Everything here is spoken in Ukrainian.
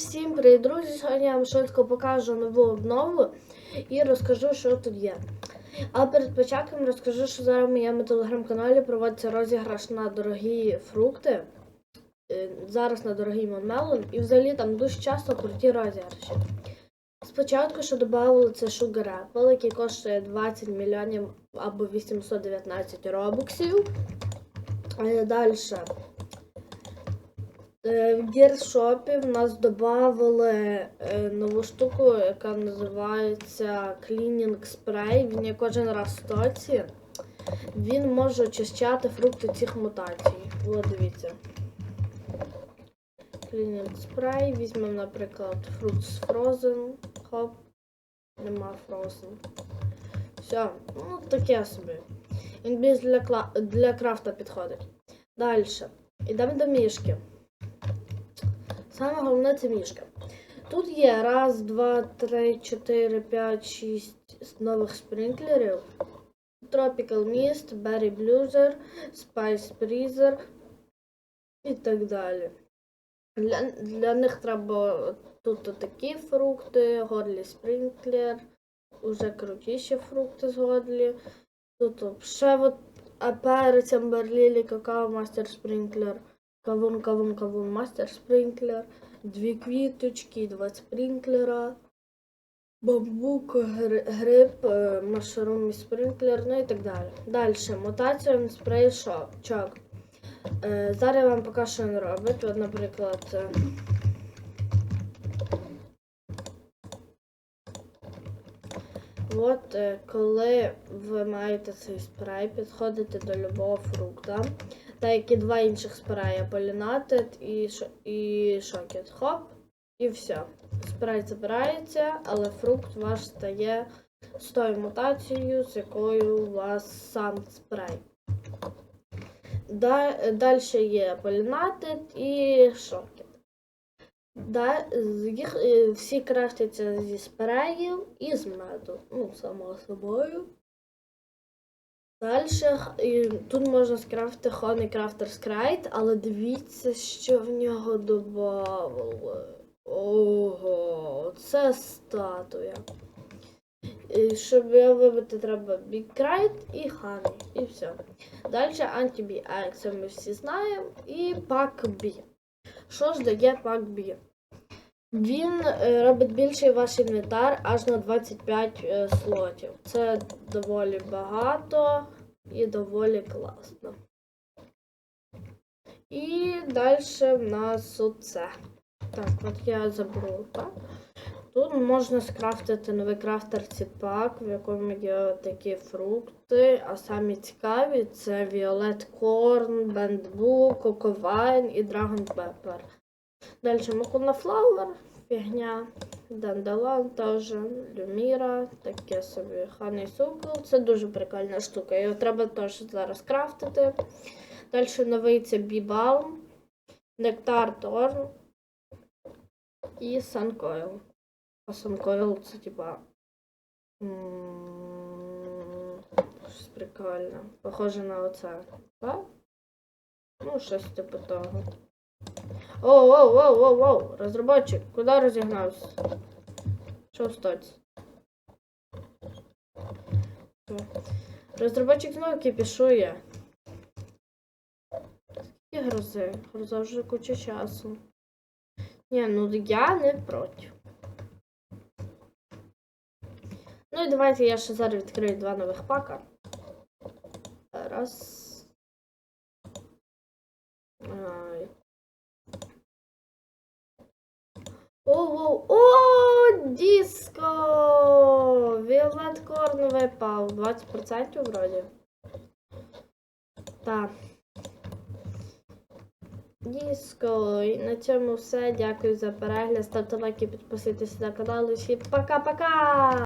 всім привіт, друзі! Сьогодні я вам швидко покажу нову обнову і розкажу, що тут є. А перед початком розкажу, що зараз в моєму телеграм-каналі проводиться розіграш на дорогі фрукти. Е, Зараз на дорогий Монмелон. І взагалі там дуже часто круті розіграші. Спочатку, що додали, це Sugar Apple, який коштує 20 мільйонів або 819 робоксів. Далі. Е, В Гіршопі в нас додали е, нову штуку, яка називається Cleaning Spray. Він є кожен раз в стоці. Він може очищати фрукти цих мутацій. От дивіться. Cleaning Spray. Візьмемо, наприклад, Fruits Frozen. Хоп. Нема Frozen. Все, ну таке собі. Він більш для, для крафта підходить. Далі. Йдемо до мішки. Саме головне це мішка. Тут є раз, два, три, чотири, п'ять, шість нових спринклерів. Tropical Mist, Berry Bluezer, Spice Freezer і так далі. Для, для них треба тут такі фрукти, Горлі Спринклер, уже крутіші фрукти з Горлі. Тут ще от перець, амберлілі, какао, мастер спринклер. Кавун, кавун, кавун, мастер спринклер, дві квіточки, два спринклера, бамбук, гри- гриб, е, машрум і спринклер, ну і так далі. Далі. Мутація спрей чок. Е, Зараз я вам покажу, що він робить. От, наприклад. е, От коли ви маєте цей спрей, підходите до любого фрукта, та як і два інших спрея полінатит і, шо- і шокет. Хоп, і все. Спрей забирається, але фрукт ваш стає з тою мутацією, з якою у вас сам спрей. Далі є полінатит і шокет. Да, їх е, всі крафтяться зі спреїв і з меду. Ну, само собою. Далі тут можна скрафтити Honey Crafter's Crate, але дивіться, що в нього додавали. Ого, це статуя. І щоб його вибити, треба Big Crate і Honey. І все. Далі Anti-B, а як це ми всі знаємо. І Pack B. Що ж дає Pack B? Він е, робить більший ваш інвентар аж на 25 е, слотів. Це доволі багато і доволі класно. І далі в нас оце. Так, от я заберу так. Тут можна скрафтити новий крафтерці пак, в якому є такі фрукти, а самі цікаві це Violet Corn, Bamboo, Коковайн і Dragon Pepper. Далі Макуна Флауер, фігня, Данделан теж, Люміра, таке собі Ханий Сукл. Це дуже прикольна штука. Його треба теж зараз крафтити. Далі новий це Бібалм, Нектар Торн і Санкойл. А Санкойл це типа. Щось прикольне. Похоже на оце. Так? Ну, щось типу того. Оу, оу, оу, оу, оу, розробочик, куди розігнався? Що встать? Розробочик знову кипішує. Скільки грози? Гроза вже куча часу. Ні, ну я не проти. Ну і давайте я ще зараз відкрию два нових пака. Раз. Ай. О, о, диско! Віолет пал. 20% вроді. Так. І на цьому все. Дякую за перегляд. Ставте лайки, підписуйтесь на канал. Усі пока-пока!